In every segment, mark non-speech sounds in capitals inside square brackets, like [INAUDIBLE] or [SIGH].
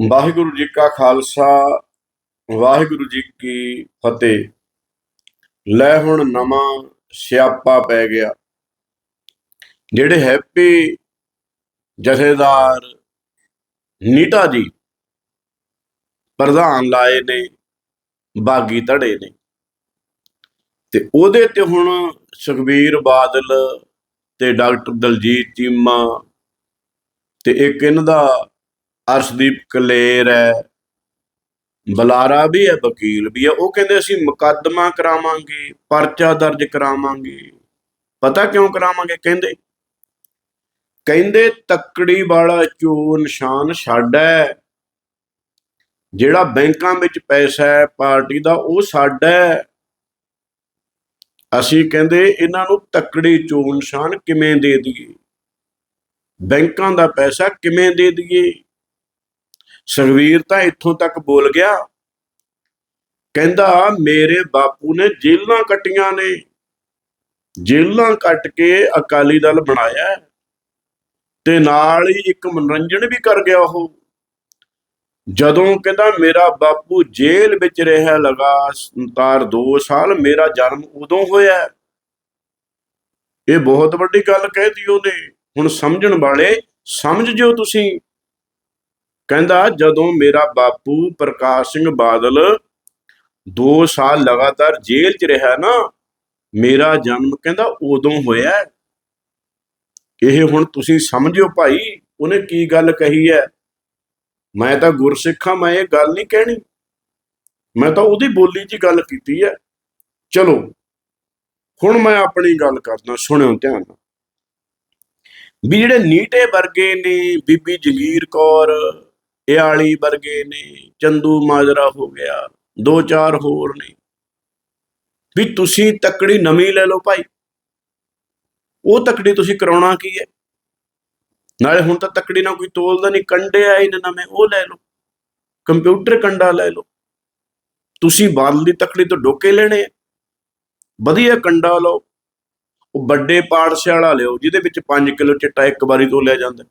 ਵਾਹਿਗੁਰੂ ਜੀ ਕਾ ਖਾਲਸਾ, ਵਾਹਿਗੁਰੂ ਜੀ ਕੀ ਫਤਿਹ। ਲੈ ਹੁਣ ਨਵਾਂ ਸਿਆਪਾ ਪੈ ਗਿਆ। ਜਿਹੜੇ ਹੈਪੀ ਜਥੇਦਾਰ ਨੀਟਾ ਜੀ ਪ੍ਰਧਾਨ ਲਾਏ ਨੇ, ਬਾਗੀ ਧੜੇ ਨੇ। ਤੇ ਉਹਦੇ ਤੇ ਹੁਣ ਸੁਖਬੀਰ ਬਾਦਲ ਤੇ ਡਾਕਟਰ ਦਲਜੀਤ ਚੀਮਾ ਤੇ ਇੱਕ ਇਹਨਾਂ ਦਾ ਅਰਸ਼ਦੀਪ ਕਲੇਰ ਹੈ, ਬਲਾਰਾ ਵੀ ਹੈ, ਵਕੀਲ ਵੀ ਹੈ। ਉਹ ਕਹਿੰਦੇ ਅਸੀਂ ਮੁਕੱਦਮਾ ਕਰਾਵਾਂਗੇ, ਪਰਚਾ ਦਰਜ ਕਰਾਵਾਂਗੇ। ਪਤਾ ਕਿਉਂ ਕਰਾਵਾਂਗੇ? ਕਹਿੰਦੇ ਕਹਿੰਦੇ ਤੱਕੜੀ ਵਾਲਾ ਚੋ ਨਿਸ਼ਾਨ ਸਾਡਾ ਜਿਹੜਾ ਬੈਂਕਾਂ ਵਿੱਚ ਪੈਸਾ ਹੈ, ਪਾਰਟੀ ਦਾ, ਉਹ ਸਾਡਾ ਅਸੀਂ ਕਹਿੰਦੇ ਇਹਨਾਂ ਨੂੰ ਤੱਕੜੀ ਚੋ ਨਿਸ਼ਾਨ ਕਿਵੇਂ ਦੇ ਦਈਏ? ਬੈਂਕਾਂ ਦਾ ਪੈਸਾ ਕਿਵੇਂ ਦੇ ਦਈਏ? ਸੁਖਵੀਰ ਤਾਂ ਇੱਥੋਂ ਤੱਕ ਬੋਲ ਗਿਆ। ਕਹਿੰਦਾ, ਮੇਰੇ ਬਾਪੂ ਨੇ ਜੇਲਾਂ ਕੱਟੀਆਂ ਨੇ। ਜੇਲਾਂ ਕੱਟ ਕੇ ਅਕਾਲੀ ਦਲ ਬਣਾਇਆ ਤੇ ਨਾਲ ਹੀ ਇੱਕ ਮਨੋਰੰਜਨ ਵੀ ਕਰ ਗਿਆ ਉਹ। ਜਦੋਂ ਕਹਿੰਦਾ, ਮੇਰਾ ਬਾਪੂ ਜੇਲ੍ਹ ਵਿੱਚ ਰਿਹਾ, ਲਗਾਤਾਰ 2 ਸਾਲ ਮੇਰਾ ਜਨਮ ਉਦੋਂ ਹੋਇਆ ਇਹ ਬਹੁਤ ਵੱਡੀ ਗੱਲ ਕਹਿਤੀ ਉਹਨੇ। ਹੁਣ ਸਮਝਣ ਵਾਲੇ ਸਮਝ ਜਿਓ ਤੁਸੀਂ। ਕਹਿੰਦਾ, ਜਦੋਂ ਮੇਰਾ ਬਾਪੂ ਪ੍ਰਕਾਸ਼ ਸਿੰਘ ਬਾਦਲ 2 ਸਾਲ ਲਗਾਤਾਰ ਜੇਲ੍ਹ 'ਚ ਰਿਹਾ ਨਾ, ਮੇਰਾ ਜਨਮ ਕਹਿੰਦਾ ਉਦੋਂ ਹੋਇਆ ਇਹ ਹੁਣ ਤੁਸੀਂ ਸਮਝਿਓ ਭਾਈ, ਉਹਨੇ ਕੀ ਗੱਲ ਕਹੀ ਹੈ? ਮੈਂ ਤਾਂ ਗੁਰਸਿੱਖਾਂ ਮੈਂ ਇਹ ਗੱਲ ਨਹੀਂ ਕਹਿਣੀ। ਮੈਂ ਤਾਂ ਉਹਦੀ ਬੋਲੀ 'ਚ ਹੀ ਗੱਲ ਕੀਤੀ ਹੈ। ਚਲੋ, ਹੁਣ ਮੈਂ ਆਪਣੀ ਗੱਲ ਕਰਦਾ, ਸੁਣਿਓ ਧਿਆਨ ਨਾਲ। ਵੀ ਜਿਹੜੇ ਨੀਟੇ ਵਰਗੇ ਨੇ, ਬੀਬੀ ਜਗੀਰ ਕੌਰ ਇਆਲੀ ਵਰਗੇ ਨੇ, ਚੰਦੂ ਮਾਜਰਾ ਹੋ ਗਿਆ, ਦੋ ਚਾਰ ਹੋਰ ਨੇ। ਵੀ ਤੁਸੀਂ ਤੱਕੜੀ ਨਵੀਂ ਲੈ ਲਓ ਭਾਈ। ਉਹ ਤਕੜੀ ਤੁਸੀਂ ਕਰਾਉਣਾ ਕੀ ਹੈ? ਨਾਲੇ ਹੁਣ ਤਾਂ ਤਕੜੀ ਨਾਲ ਕੋਈ ਤੋਲਦਾ ਨਹੀਂ ਕੰਡੇ ਆਏ ਨੇ ਨਵੇਂ, ਉਹ ਲੈ ਲਓ। ਕੰਪਿਊਟਰ ਕੰਡਾ ਲੈ ਲਓ। ਤੁਸੀਂ ਬਾਦਲ ਦੀ ਤਕੜੀ ਤੋਂ ਡੋਕੇ ਲੈਣੇ ਆ। ਵਧੀਆ ਕੰਡਾ ਲਓ। ਉਹ ਵੱਡੇ ਪਾਠਸ਼ਾਲਾ ਲਿਓ ਜਿਹਦੇ ਵਿੱਚ 5 ਕਿਲੋ ਚਿੱਟਾ ਇੱਕ ਵਾਰੀ ਤੋਲਿਆ ਜਾਂਦਾ।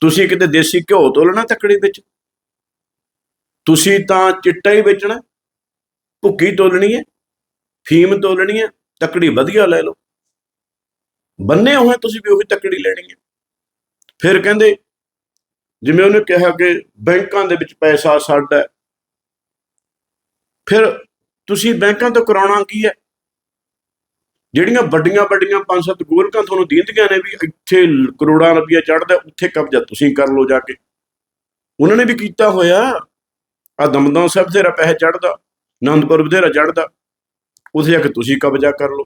ਤੁਸੀਂ ਕਿਤੇ ਦੇਸੀ ਘਿਓ ਤੋਲਣਾ ਤੱਕੜੀ ਵਿੱਚ? ਤੁਸੀਂ ਤਾਂ ਚਿੱਟਾ ਹੀ ਵੇਚਣਾ। ਭੁੱਕੀ ਤੋਲਣੀ ਹੈ, ਫੀਮ ਤੋਲਣੀ ਹੈ, ਤੱਕੜੀ ਵਧੀਆ ਲੈ ਲਓ। ਬੰਨੇ ਹੋਏ ਤੁਸੀਂ ਵੀ ਉਹੀ ਤੱਕੜੀ ਲੈਣੀ ਹੈ। ਫਿਰ ਕਹਿੰਦੇ, ਜਿਵੇਂ ਉਹਨੇ ਕਿਹਾ ਕਿ ਬੈਂਕਾਂ ਦੇ ਵਿੱਚ ਪੈਸਾ ਸਾਡਾ ਫਿਰ ਤੁਸੀਂ ਬੈਂਕਾਂ ਤੋਂ ਕਰਾਉਣਾ ਕੀ ਹੈ? ਜਿਹੜੀਆਂ ਵੱਡੀਆਂ ਵੱਡੀਆਂ ਪੰਜ ਸੱਤ ਗੋਲਕਾਂ ਤੁਹਾਨੂੰ ਦਿੰਦੀਆਂ ਨੇ ਵੀ ਇੱਥੇ ਕਰੋੜਾਂ ਰੁਪਇਆ ਚੜਦਾ ਉੱਥੇ ਕਬਜ਼ਾ ਤੁਸੀਂ ਕਰ ਲਓ ਜਾ ਕੇ। ਉਹਨਾਂ ਨੇ ਵੀ ਕੀਤਾ ਹੋਇਆ ਆ ਦਮਦਮ ਸਾਹਿਬ ਦੇ ਪੈਸੇ ਚੜਦਾ ਆਨੰਦਪੁਰ ਬਥੇਰਾ ਚੜਦਾ ਉੱਥੇ ਜਾ ਕੇ ਤੁਸੀਂ ਕਬਜ਼ਾ ਕਰ ਲਓ।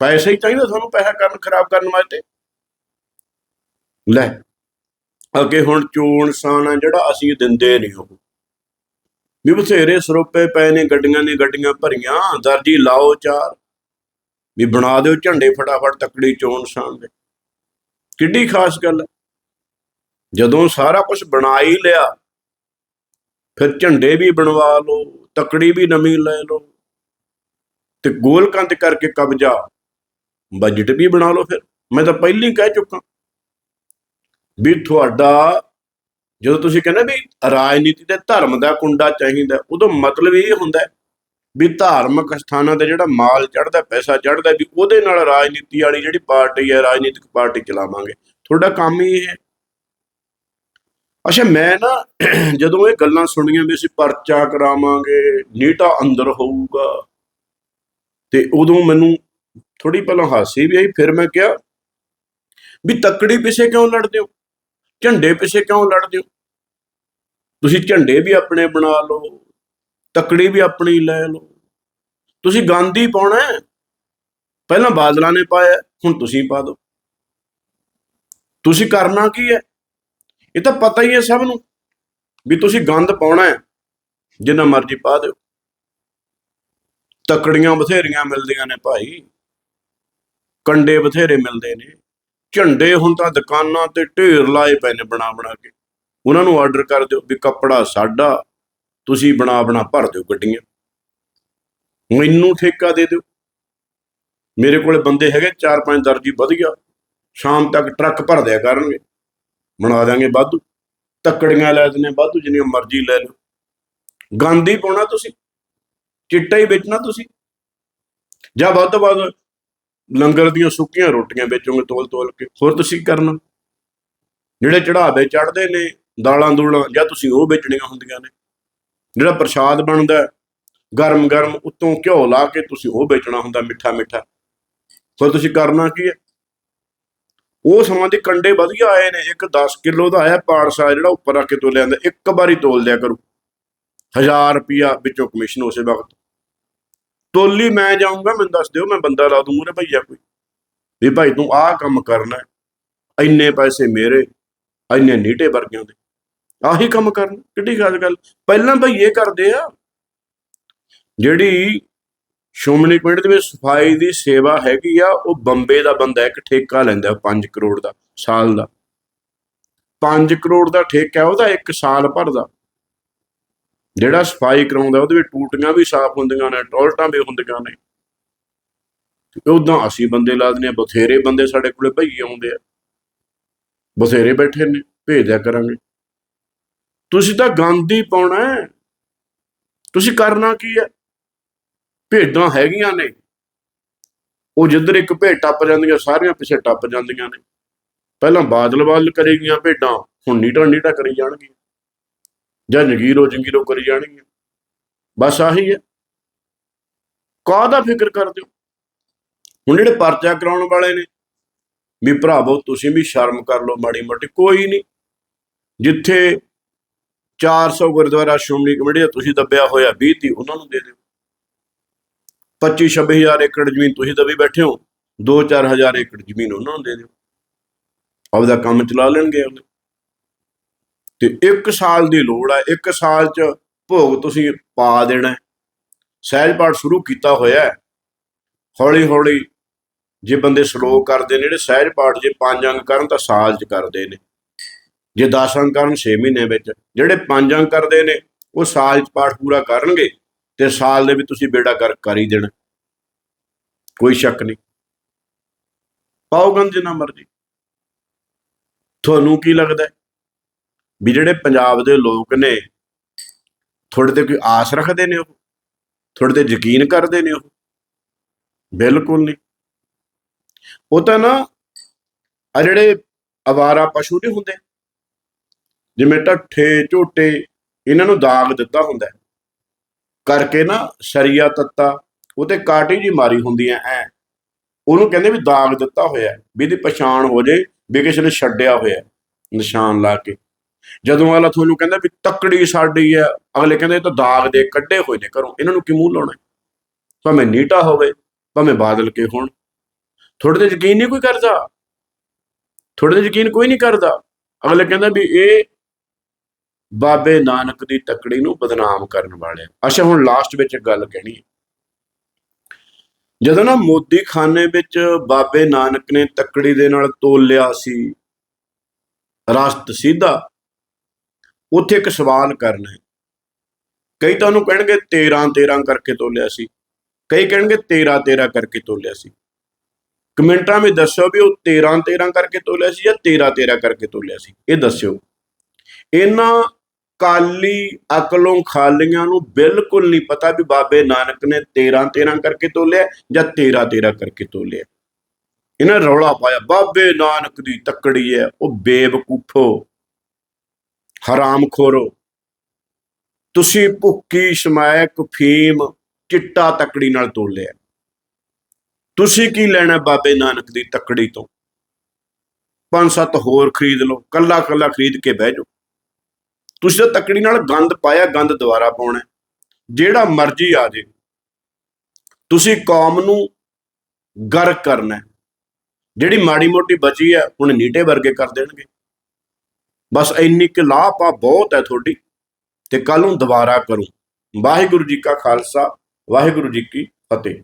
ਪੈਸਾ ਹੀ ਚਾਹੀਦਾ ਤੁਹਾਨੂੰ, ਪੈਸਾ ਕਰਨ, ਖਰਾਬ ਕਰਨ ਵਾਸਤੇ। ਲੈ, ਅੱਗੇ ਹੁਣ ਚੋਣ ਸਾਨ ਜਿਹੜਾ ਅਸੀਂ ਦਿੰਦੇ ਨਹੀਂ ਉਹ। ਵੀ ਬਥੇਰੇ ਸਰੋਪੇ ਪਏ ਨੇ, ਗੱਡੀਆਂ ਨੇ ਗੱਡੀਆਂ ਭਰੀਆਂ, ਦਰਜੀ ਲਾਓ ਚਾਰ। ਵੀ ਬਣਾ ਦਿਓ ਝੰਡੇ ਫਟਾਫਟ ਤਕੜੀ ਚੋਣ ਸ਼ਾਨ ਦੇ। ਕਿੱਡੀ ਖਾਸ ਗੱਲ ਹੈ। ਜਦੋਂ ਸਾਰਾ ਕੁਝ ਬਣਾ ਹੀ ਲਿਆ, ਫਿਰ ਝੰਡੇ ਵੀ ਬਣਵਾ ਲਓ, ਤਕੜੀ ਵੀ ਨਵੀਂ ਲੈ ਲਓ ਤੇ ਗੋਲਕਾਂ ਕਰਕੇ ਕਬਜ਼ਾ ਬਜਟ ਵੀ ਬਣਾ ਲਓ ਫਿਰ। ਮੈਂ ਤਾਂ ਪਹਿਲਾਂ ਹੀ ਕਹਿ ਚੁੱਕਾ ਵੀ ਤੁਹਾਡਾ, ਜਦੋਂ ਤੁਸੀਂ ਕਹਿੰਦੇ ਵੀ ਰਾਜਨੀਤੀ ਤੇ ਧਰਮ ਦਾ ਕੁੰਡਾ ਚਾਹੀਦਾ, ਉਦੋਂ ਮਤਲਬ ਇਹ ਹੁੰਦਾ ਵੀ ਧਾਰਮਿਕ ਸਥਾਨਾਂ ਤੇ ਜਿਹੜਾ ਮਾਲ ਚੜਦਾ ਪੈਸਾ ਚੜਦਾ ਵੀ ਉਹਦੇ ਨਾਲ ਰਾਜਨੀਤੀ ਵਾਲੀ ਜਿਹੜੀ ਪਾਰਟੀ ਹੈ, ਰਾਜਨੀਤਿਕ ਪਾਰਟੀ ਚਲਾਵਾਂਗੇ। ਤੁਹਾਡਾ ਕੰਮ ਹੀ ਇਹ ਹੈ। ਅੱਛਾ, ਮੈਂ ਨਾ [CLEARS THROAT] ਜਦੋਂ ਇਹ ਗੱਲਾਂ ਸੁਣੀਆਂ ਵੀ ਅਸੀਂ ਪਰਚਾ ਕਰਾਵਾਂਗੇ, ਨੀਟਾ ਅੰਦਰ ਹੋਊਗਾ, ਤੇ ਉਦੋਂ ਮੈਨੂੰ ਥੋੜੀ ਪਹਿਲਾਂ ਹਾਸੀ ਵੀ ਆਈ, ਫਿਰ ਮੈਂ ਕਿਹਾ ਵੀ ਤੱਕੜੀ ਪਿੱਛੇ ਕਿਉਂ ਲੜਦੇ ਹੋ? ਝੰਡੇ ਪਿੱਛੇ ਕਿਉਂ ਲੜਦੇ ਹੋ? ਤੁਸੀਂ ਝੰਡੇ ਵੀ ਆਪਣੇ ਬਣਾ ਲਓ, ਤੱਕੜੀ ਵੀ ਆਪਣੀ ਲੈ ਲਓ। ਤੁਸੀਂ ਗੰਦ ਹੀ? ਪਾਉਣਾ ਪਹਿਲਾਂ ਬਾਦਲਾਂ ਨੇ ਪਾਇਆ, ਹੁਣ ਤੁਸੀਂ ਪਾ ਦਿਓ। ਤੁਸੀਂ ਕਰਨਾ ਕੀ ਹੈ? ਇਹ ਤਾਂ ਪਤਾ ਹੀ ਹੈ ਸਭ ਨੂੰ ਵੀ ਤੁਸੀਂ ਗੰਦ ਪਾਉਣਾ ਹੈ। ਜਿੰਨਾ ਮਰਜ਼ੀ ਪਾ ਦਿਓ। ਤਕੜੀਆਂ ਬਥੇਰੀਆਂ ਮਿਲਦੀਆਂ ਨੇ ਭਾਈ। ਕੰਡੇ ਬਥੇਰੇ ਮਿਲਦੇ ਨੇ। ਝੰਡੇ ਹੁਣ ਤਾਂ ਦੁਕਾਨਾਂ ਤੇ ਢੇਰ ਲਾਏ ਪਏ ਨੇ ਬਣਾ ਬਣਾ ਕੇ। ਉਹਨਾਂ ਨੂੰ ਆਰਡਰ ਕਰ ਦਿਓ ਵੀ ਕੱਪੜਾ ਸਾਡਾ, ਤੁਸੀਂ ਬਣਾ ਬਣਾ ਭਰ ਦਿਓ ਗੱਡੀਆਂ। ਮੈਨੂੰ ਠੇਕਾ ਦੇ ਦਿਓ। ਮੇਰੇ ਕੋਲੇ ਬੰਦੇ ਹੈਗੇ 4-5 ਦਰਜੀ ਵਧੀਆ ਸ਼ਾਮ ਤੱਕ ਟਰੱਕ ਭਰ ਦਿਆ ਕਰਨਗੇ। ਬਣਾ ਦਾਂਗੇ ਵਾਧੂ। ਤੱਕੜੀਆਂ ਲੈ ਦਿੰਦੇ ਵਾਧੂ ਜਿੰਨੀਆਂ ਮਰਜ਼ੀ ਲੈ ਲਓ। ਗੰਦ ਹੀ ਪਾਉਣਾ ਤੁਸੀਂ। ਚਿੱਟਾ ਹੀ ਵੇਚਣਾ ਤੁਸੀਂ। ਜਾਂ ਵੱਧ ਤੋਂ ਵੱਧ ਲੰਗਰ ਦੀਆਂ ਸੁੱਕੀਆਂ ਰੋਟੀਆਂ ਵੇਚੋਗੇ ਤੋਲ ਤੋਲ ਕੇ। ਹੋਰ ਤੁਸੀਂ ਕਰਨਾ? ਜਿਹੜੇ ਚੜਾਵੇ ਚੜਦੇ ਨੇ, ਦਾਲਾਂ ਦੂਲਾਂ, ਜਾਂ ਤੁਸੀਂ ਉਹ ਵੇਚਣੀਆਂ ਹੁੰਦੀਆਂ ਨੇ। ਜਿਹੜਾ ਪ੍ਰਸ਼ਾਦ ਬਣਦਾ ਗਰਮ ਗਰਮ ਉੱਤੋਂ ਘਿਓ ਲਾ ਕੇ ਤੁਸੀਂ ਉਹ ਵੇਚਣਾ ਹੁੰਦਾ ਮਿੱਠਾ ਮਿੱਠਾ। ਫਿਰ ਤੁਸੀਂ ਕਰਨਾ ਕੀ ਹੈ? ਉਹ ਸਮਾਂ ਦੇ ਕੰਡੇ ਵਧੀਆ ਆਏ ਨੇ, ਇੱਕ 10 ਕਿਲੋ ਦਾ ਆਇਆ ਪਾਰਸਾ ਜਿਹੜਾ ਉੱਪਰ ਆ ਕੇ ਤੋਲਿਆ ਜਾਂਦਾ, ਇੱਕ ਵਾਰੀ ਤੋਲ ਦਿਆ ਕਰੂ। 1000 ਰੁਪਿਆ ਵਿੱਚੋਂ ਕਮਿਸ਼ਨ ਉਸੇ ਵਕਤ। ਤੋਲੀ ਮੈਂ ਜਾਊਂਗਾ, ਮੈਨੂੰ ਦੱਸ ਦਿਓ, ਮੈਂ ਬੰਦਾ ਲਾ ਦੂੰਗਾ ਮੂਰੇ ਭਈਆ ਕੋਈ। ਵੀ ਭਾਈ ਤੂੰ ਆਹ ਕੰਮ ਕਰਨਾ ਇੰਨੇ ਪੈਸੇ ਮੇਰੇ, ਇੰਨੇ ਨੀਟੇ ਵਰਗਿਆਂ ਦੇ। ਆਹੀ ਕੰਮ ਕਰਨ, ਕਿੱਡੀ ਗੱਲ ਗੱਲ। ਪਹਿਲਾਂ ਭਈਏ ਕਰਦੇ ਆ ਜਿਹੜੀ ਸ਼ੋਮਣੀ ਪਿੰਡ ਦੇ ਵਿੱਚ ਸਫ਼ਾਈ ਦੀ ਸੇਵਾ ਹੈਗੀ ਆ, ਉਹ ਬੰਬੇ ਦਾ ਬੰਦਾ ਇੱਕ ਠੇਕਾ ਲੈਂਦਾ 5 ਕਰੋੜ ਦਾ, ਸਾਲ ਦਾ। 5 ਕਰੋੜ ਦਾ ਠੇਕਾ ਉਹਦਾ ਇੱਕ ਸਾਲ ਭਰ ਦਾ। ਜਿਹੜਾ ਸਫ਼ਾਈ ਕਰਾਉਂਦਾ, ਉਹਦੇ ਵਿੱਚ ਟੂਟੀਆਂ ਵੀ ਸਾਫ਼ ਹੁੰਦੀਆਂ ਨੇ, ਟੋਇਲਟਾਂ ਵੀ ਹੁੰਦੀਆਂ ਨੇ। ਉਦਾਂ ਅਸੀਂ ਬੰਦੇ ਲਾ ਦਿੰਦੇ ਆ ਬਥੇਰੇ ਬੰਦੇ ਸਾਡੇ ਕੋਲੇ ਭਈ ਆਉਂਦੇ ਆ। ਬਥੇਰੇ ਬੈਠੇ ਨੇ ਭੇਜਦਿਆਂ ਕਰਾਂਗੇ। ਤੁਸੀਂ ਤਾਂ ਗੰਦ ਹੀ ਪਾਉਣਾ ਤੁਸੀਂ ਕਰਨਾ ਕੀ ਹੈ? ਭੇਡਾਂ ਹੈਗੀਆਂ ਨੇ। ਉਹ ਜਿੱਧਰ ਇੱਕ ਭੇਡ ਟੱਪ ਜਾਂਦੀਆਂ ਸਾਰੀਆਂ ਪਿੱਛੇ ਟੱਪ ਜਾਂਦੀਆਂ ਨੇ। ਪਹਿਲਾਂ ਬਾਦਲ ਬਾਦਲ ਕਰੇਗੀਆਂ ਭੇਡਾਂ, ਹੁਣ ਨੀਟਾ ਨੀਟਾ ਕਰੀ ਜਾਣਗੀਆਂ। ਜਾਂ ਜਗੀਰੋ ਜੰਗੀਰੋ ਕਰੀ ਜਾਣਗੀਆਂ। ਬਸ ਆਹੀ ਹੈ। ਕਾਹਦਾ ਫਿਕਰ ਕਰਦੇ ਹੋ? ਹੁਣ ਜਿਹੜੇ ਪਰਚਾ ਕਰਾਉਣ ਵਾਲੇ ਨੇ, ਵੀ ਭਰਾਵੋ, ਤੁਸੀਂ ਵੀ ਸ਼ਰਮ ਕਰ ਲਓ ਮਾੜੀ ਮੋਟੀ, ਕੋਈ ਨਹੀਂ। ਜਿੱਥੇ 400 ਗੁਰਦੁਆਰਾ ਸ਼੍ਰੋਮਣੀ ਕਮੇਟੀ ਦਾ ਤੁਸੀਂ ਦੱਬਿਆ ਹੋਇਆ 20 ਤੀ ਉਹਨਾਂ ਨੂੰ ਦੇ ਦਿਓ। 25 26000 ਏਕੜ ਜ਼ਮੀਨ ਤੁਸੀਂ ਦਬੀ ਬੈਠੇ ਹੋ। 2-4000 ਏਕੜ ਜ਼ਮੀਨ ਉਹਨਾਂ ਨੂੰ ਦੇ ਦਿਓ। ਆਪਦਾ ਕੰਮ ਚਲਾ ਲੈਣਗੇ ਉਹਨੇ ਤੇ 1 ਸਾਲ ਦੀ ਲੋੜ ਹੈ 1 ਸਾਲ ਚ ਭੋਗ ਤੁਸੀਂ ਪਾ ਦੇਣਾ। ਸਹਿਜ ਪਾਠ ਸ਼ੁਰੂ ਕੀਤਾ ਹੋਇਆ ਹੈ। ਹੌਲੀ ਹੌਲੀ ਜੇ ਬੰਦੇ ਸਲੋ ਕਰਦੇ ਨੇ, ਜਿਹੜੇ ਸਹਿਜ ਪਾਠ ਜੇ ਪੰਜ ਅੰਗ ਕਰਨ ਤਾਂ ਸਾਲ ਚ ਕਰਦੇ ਨੇ। ਜੇ 10 ਅੰਗ ਕਰਨ 6 ਮਹੀਨੇ ਵਿੱਚ। ਜਿਹੜੇ ਪੰਜ ਅੰਗ ਕਰਦੇ ਨੇ, ਉਹ ਸਾਲ ਚ ਪਾਠ ਪੂਰਾ ਕਰਨਗੇ। ਤੇ ਸਾਲ ਦੇ ਵੀ ਤੁਸੀਂ ਬੇੜਾ ਕਰ ਕਰ ਹੀ ਦੇਣਾ। ਕੋਈ ਸ਼ੱਕ ਨਹੀਂ। ਪਾਓ ਗੰਦ ਜਿੰਨਾ ਮਰਜ਼ੀ। ਤੁਹਾਨੂੰ ਕੀ ਲੱਗਦਾ ਵੀ ਜਿਹੜੇ ਪੰਜਾਬ ਦੇ ਲੋਕ ਨੇ, ਤੁਹਾਡੇ ਤੇ ਕੋਈ ਆਸ ਰੱਖਦੇ ਨੇ ਉਹ? ਤੁਹਾਡੇ ਤੇ ਯਕੀਨ ਕਰਦੇ ਨੇ ਉਹ? ਬਿਲਕੁਲ ਨਹੀਂ। ਉਹ ਤਾਂ ਨਾ ਆ ਜਿਹੜੇ ਅਵਾਰਾ ਪਸ਼ੂ ਨਹੀਂ ਹੁੰਦੇ, ਜਿਵੇਂ ਢੱਠੇ ਝੋਟੇ, ਇਹਨਾਂ ਨੂੰ ਦਾਗ ਦਿੱਤਾ ਹੁੰਦਾ ਹੈ। ਕਰਕੇ ਨਾ ਸਰੀਆ ਤੱਤਾ, ਉਹ ਤੇ ਕਾਟੀ ਜੀ ਮਾਰੀ ਹੁੰਦੀ ਐ ਐ। ਉਹਨੂੰ ਕਹਿੰਦੇ ਵੀ ਦਾਗ ਦਿੱਤਾ ਹੋਇਆ, ਵੀ ਇਹਦੀ ਪਛਾਣ ਹੋ ਜੇ, ਵੀ ਕਿਸੇ ਨੇ ਛੱਡਿਆ ਹੋਇਆ, ਨਿਸ਼ਾਨ ਲਾ ਕੇ। ਜਦੋਂ ਵਾਲਾ ਤੁਹਾਨੂੰ ਕਹਿੰਦਾ ਵੀ ਤੱਕੜੀ ਸਾਡੀ ਹੈ ਅਗਲੇ ਕਹਿੰਦੇ ਇਹ ਤਾਂ ਦਾਗ ਦੇ ਕੱਢੇ ਹੋਏ ਨੇ ਘਰੋਂ, ਇਹਨਾਂ ਨੂੰ ਕਿ ਮੂੰਹ ਲਾਉਣਾ? ਭਾਵੇਂ ਨੀਟਾ ਹੋਵੇ, ਭਾਵੇਂ ਬਾਦਲ ਕੇ ਹੋਣ। ਥੋੜੇ ਤੇ ਯਕੀਨ ਨਹੀਂ ਕੋਈ ਕਰਦਾ? ਥੋੜੇ ਤੇ ਯਕੀਨ ਕੋਈ ਨਹੀਂ ਕਰਦਾ? ਅਗਲੇ ਕਹਿੰਦਾ ਵੀ ਇਹ ਬਾਬੇ ਨਾਨਕ ਦੀ ਤੱਕੜੀ ਨੂੰ ਬਦਨਾਮ ਕਰਨ ਵਾਲੇ ਅੱਛਾ, ਹੁਣ ਲਾਸਟ ਵਿੱਚ ਗੱਲ ਕਹਿਣੀ ਹੈ। ਜਦੋਂ ਨਾ ਮੋਦੀ ਖਾਨੇ ਵਿੱਚ ਬਾਬੇ ਨਾਨਕ ਨੇ ਤਕੜੀ ਦੇ ਨਾਲ ਤੋਲਿਆ ਸੀ ਰਸਤ ਸਿੱਧਾ, ਉੱਥੇ ਇੱਕ ਸਵਾਲ ਕਰਨਾ ਹੈ। ਕਈ ਤੁਹਾਨੂੰ ਕਹਿਣਗੇ 13 13 ਕਰਕੇ ਤੋਲਿਆ ਸੀ। ਕਈ ਕਹਿਣਗੇ 13 13 ਕਰਕੇ ਤੋਲਿਆ ਸੀ। ਕਮੈਂਟਾਂ ਵਿੱਚ ਦੱਸੋ ਵੀ ਉਹ 13 13 ਕਰਕੇ ਤੋਲਿਆ ਸੀ ਜਾਂ 13 13 ਕਰਕੇ ਤੋਲਿਆ ਸੀ। ਇਹ ਦੱਸਿਓ। ਇਹਨਾਂ ਕਾਲੀ ਅਕਲੋਂ ਖਾਲੀਆਂ ਨੂੰ ਬਿਲਕੁਲ ਨਹੀਂ ਪਤਾ ਵੀ ਬਾਬੇ ਨਾਨਕ ਨੇ 13 13 ਕਰਕੇ ਤੋਲਿਆ ਜਾਂ 13 13 ਕਰਕੇ ਤੋਲਿਆ। ਇਹਨਾਂ ਰੌਲਾ ਪਾਇਆ, ਬਾਬੇ ਨਾਨਕ ਦੀ ਤੱਕੜੀ ਹੈ, ਉਹ ਬੇਵਕੂਫੋ, ਹਰਾਮਖੋਰੋ। ਤੁਸੀਂ ਭੁੱਕੀ, ਸਮੈਕ, ਫੀਮ, ਚਿੱਟਾ ਤੱਕੜੀ ਨਾਲ ਤੋਲਿਆ। ਤੁਸੀਂ ਕੀ ਲੈਣਾ ਬਾਬੇ ਨਾਨਕ ਦੀ ਤੱਕੜੀ ਤੋਂ? ਪੰਜ ਸੱਤ ਹੋਰ ਖਰੀਦ ਲਓ ਕੱਲਾ ਕੱਲਾ ਖਰੀਦ ਕੇ ਬਹਿ ਜਾਓ। ਤੁਸੀਂ ਤਾਂ ਤੱਕੜੀ ਨਾਲ ਗੰਦ ਪਾਇਆ, ਗੰਦ ਦੁਬਾਰਾ ਪਾਉਣਾ ਜਿਹੜਾ ਮਰਜ਼ੀ ਆ ਜੇ। ਤੁਸੀਂ ਕੌਮ ਨੂੰ ਗਰ ਕਰਨਾ ਜਿਹੜੀ ਮਾੜੀ ਮੋਟੀ ਬਚੀ ਹੈ ਹੁਣ ਨੀਟੇ ਵਰਗੇ ਕਰ ਦੇਣਗੇ। ਬਸ ਇੰਨੀ ਕਿ ਲਾਪਾ ਬਹੁਤ ਹੈ ਤੁਹਾਡੀ। ਤੇ ਕੱਲ ਨੂੰ ਦੁਬਾਰਾ ਕਰੂੰ। ਵਾਹਿਗੁਰੂ ਜੀ ਕਾ ਖਾਲਸਾ, ਵਾਹਿਗੁਰੂ ਜੀ ਕੀ ਫਤਿਹ।